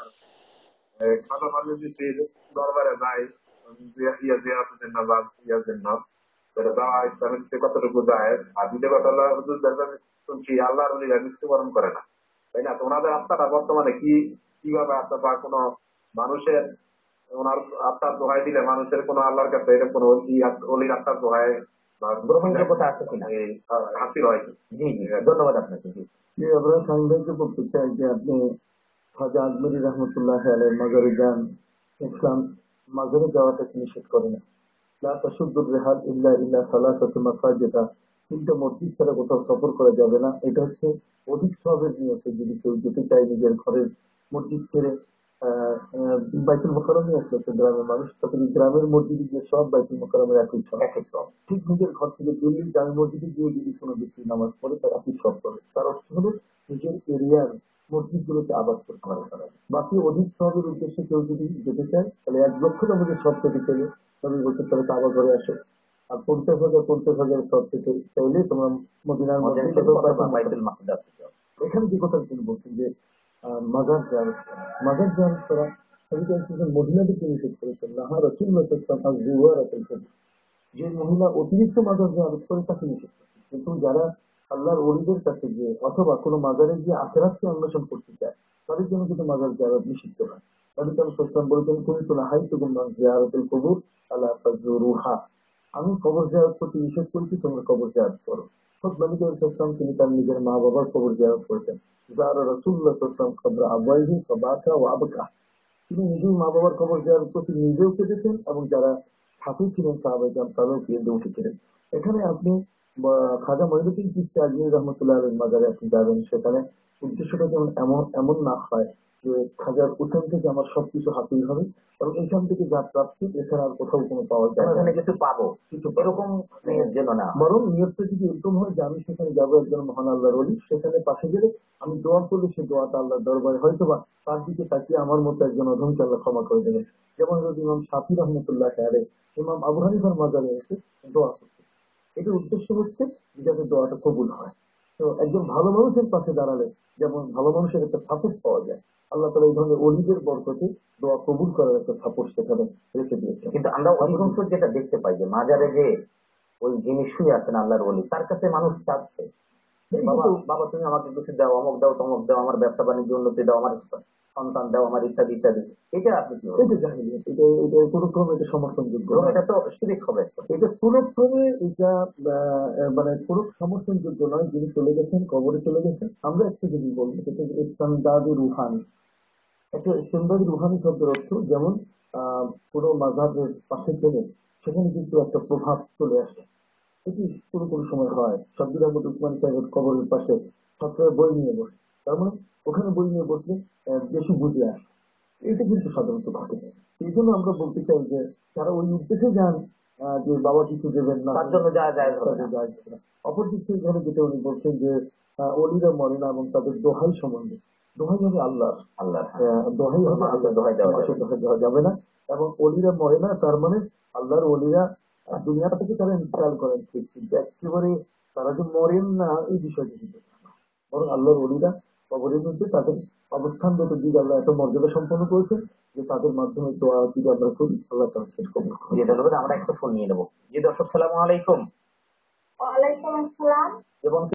আর এই খাতা দরবারে যাই ইয়া জিয়ারতের না বা ইয়ার জন্য সেটা যাওয়া ইসলামের যে কতটুকু যায় আর দ্বিতীয় কথা হুজুর দেখবেন শুনছি আল্লাহর উলিরা মৃত্যুবরণ করে না তাই না তো ওনাদের আত্মাটা বর্তমানে কি কীভাবে আত্মা বা কোনো মানুষের ওনার আত্মার দোহাই দিলে মানুষের কোনো আল্লাহর কাছে এটা কোনো অলির আত্মার দোহাই বা গ্রহণযোগ্যতা আছে কিনা এই, হয় জি জি ধন্যবাদ আপনাকে জি আমরা সাংবাদিক করতে চাই যে আপনি খাজা আজমরি রহমতুল্লাহ আলের মাজারে যান ইসলাম মাজারে যাওয়াটাকে নিষেধ করে না লা তাসুদ্দুর রেহাল ইল্লা ইল্লা সালাসাতু মাসাজিদা। তিনটা মসজিদ ছাড়া কোথাও সফর করা যাবে না। এটা হচ্ছে অধিক সবের নিয়তে। যদি কেউ যেতে চায় নিজের ঘরের মসজিদ ছেড়ে বাইতুল মোকারমে আসলে তো গ্রামের মানুষ তখন গ্রামের মসজিদে গিয়ে সব বাইতুল মোকারমের একই সব ঠিক নিজের ঘর থেকে দিল্লির জামে মসজিদে গিয়ে যদি কোনো ব্যক্তি নামাজ পড়ে তার একই সব করে। তার অর্থ হলো নিজের এরিয়ার মসজিদ গুলোকে আবাদ করতে পারে তারা। বাকি অধিক সবের উদ্দেশ্যে কেউ যদি যেতে চায় তাহলে এক লক্ষ টাকা সব থেকে পেলে তবে বলতে তাহলে কাবা ঘরে আসো। আর পঞ্চাশ হাজার পঞ্চাশ হাজার থেকে চাইলে তোমার মদিনার মধ্যে এখানে যে কথা তিনি বলছেন যে মাজার করা মাজার জিয়ারত করা মহিলাদেরকে নিষেধ করেছেন। নাহা করেছেন যে মহিলা অতিরিক্ত মাজার জিয়ারত করে তাকে নিষেধ করেছেন। কিন্তু যারা আল্লাহর অলিদের কাছে গিয়ে অথবা কোনো মাজারে গিয়ে আখেরাতকে অন্বেষণ করতে চায়, তাদের জন্য কিন্তু মাজার জিয়ারত নিষিদ্ধ নয়। নবী করিম সাল্লাল্লাহু বলেছেন তুমি তো হাই তো গুমান জিয়ারতুল কবুর আলা ফাজুরুহা আমি কবর জিয়ারত প্রতি নিষেধ করেছি, তোমরা কবর জিয়ারত করো। খোদ নবী সাল্লাল্লাহু তিনি তার নিজের মা বাবার কবর জিয়ারত করেছেন। যার রসুল্লাহ সাল্লাল্লাহু কবর আবাইহি ফাবাকা ওয়া আবকা। তিনি নিজেই মা বাবার কবর জিয়ারত প্রতি নিজেও কেঁদেছেন এবং যারা সাথে ছিলেন সাহাবাই কাম তারাও কেঁদে উঠেছিলেন। এখানে আপনি খাজা মহিনুদ্দিন চিস্তি আজমির রহমতুল্লাহ আলের মাজারে আপনি যাবেন সেখানে। উদ্দেশ্যটা যেমন এমন এমন না হয় যে খাজার উঠান থেকে আমার সবকিছু হাসিল হবে এবং এখান থেকে যা প্রাপ্তি এছাড়া আর কোথাও কোনো পাওয়া যায় এখানে কিছু পাবো। কিছু এরকম জন্য না। বরং নিয়তটা যদি এরকম হয় যে আমি সেখানে যাব একজন মহান আল্লাহর অলি সেখানে পাশে গেলে আমি দোয়া করলে সে দোয়াটা আল্লাহর দরবারে হয়তো বা তার দিকে তাকিয়ে আমার মতো একজন অধমকে আল্লাহ ক্ষমা করে দেবেন যেমন যদি ইমাম শাফি রহমতুল্লাহ আরে ইমাম আবু হানিফার মাজারে এসে দোয়া এটার উদ্দেশ্য হচ্ছে যাতে দোয়াটা কবুল হয়। তো একজন ভালো মানুষের পাশে দাঁড়ালে যেমন ভালো মানুষের একটা সাপোর্ট পাওয়া যায় আল্লাহ তালা এই ধরনের অলিদের বরকতে দোয়া কবুল করার একটা সাপোর্ট সেখানে রেখে দিয়েছেন। কিন্তু আমরা অধিকাংশ যেটা দেখতে পাই যে মাজারে যে ওই যিনি শুয়ে আছেন আল্লাহর অলি তার কাছে মানুষ চাচ্ছে। বাবা বাবা তুমি আমাকে কিছু দাও অমক দাও তমুক দাও আমার ব্যবসা বাণিজ্য উন্নতি দাও আমার সন্তান দাও আমার ইত্যাদি ইত্যাদি। এটা আপনি কি? এটা জাহিলিয়াত এটা এটা কোনো ক্রমে এটা সমর্থনযোগ্য। এটা তো শিরিক হবে। এটা কোনো ক্রমে এটা মানে কোনো সমর্থনযোগ্য নয় যিনি চলে গেছেন কবরে চলে গেছেন। আমরা একটু যদি বলি সেটা ইসলামদাদি রুহানি। একটা ইসলামদাদি রুহানি শব্দের অর্থ যেমন আহ কোনো মাঝাবের পাশে গেলে সেখানে কিন্তু একটা প্রভাব চলে আসে। এটি কোনো কোনো সময় হয়। সব্বির আহমদ উসমান সাহেবের কবরের পাশে ছাত্ররা বই নিয়ে বসে। তার মানে ওখানে বই নিয়ে বসলে বেশি বুঝে আসে এটা কিন্তু সাধারণত ঘটে। এই জন্য আমরা বলতে চাই যে তারা ওই উদ্দেশ্যে যান যে বাবা কিছু দেবেন না তার জন্য যা যায় হবে না। তাদের যায় হবে না। অপর দিক থেকে এখানে যেটা উনি বলছেন যে অলিরা মরে না এবং তাদের দোহাই সম্বন্ধে। দোহাই হবে আল্লাহ আল্লাহ দোহাই হবে আল্লাহ দোহাই দেওয়া যাবে দোহাই দেওয়া যাবে না। এবং অলিরা মরে না তার মানে আল্লাহর অলিরা দুনিয়া থেকে তারা ইন্তেকাল করেন। ঠিক কিন্তু একেবারে তারা যে মরেন না এই বিষয়টি কিন্তু বরং আল্লাহর অলিরা কবরের মধ্যে তাদের অবস্থানগত দিক আল্লাহ এত মর্যাদা সম্পন্ন করেছে যে তাদের মাধ্যমে দোয়া যদি আমরা করি আল্লাহ তাদের করেন জি ধন্যবাদ আমরা একটা ফোন নিয়ে নেব। জি দর্শক সালাম আলাইকুম। ওয়ালাইকুম আসসালাম। এবং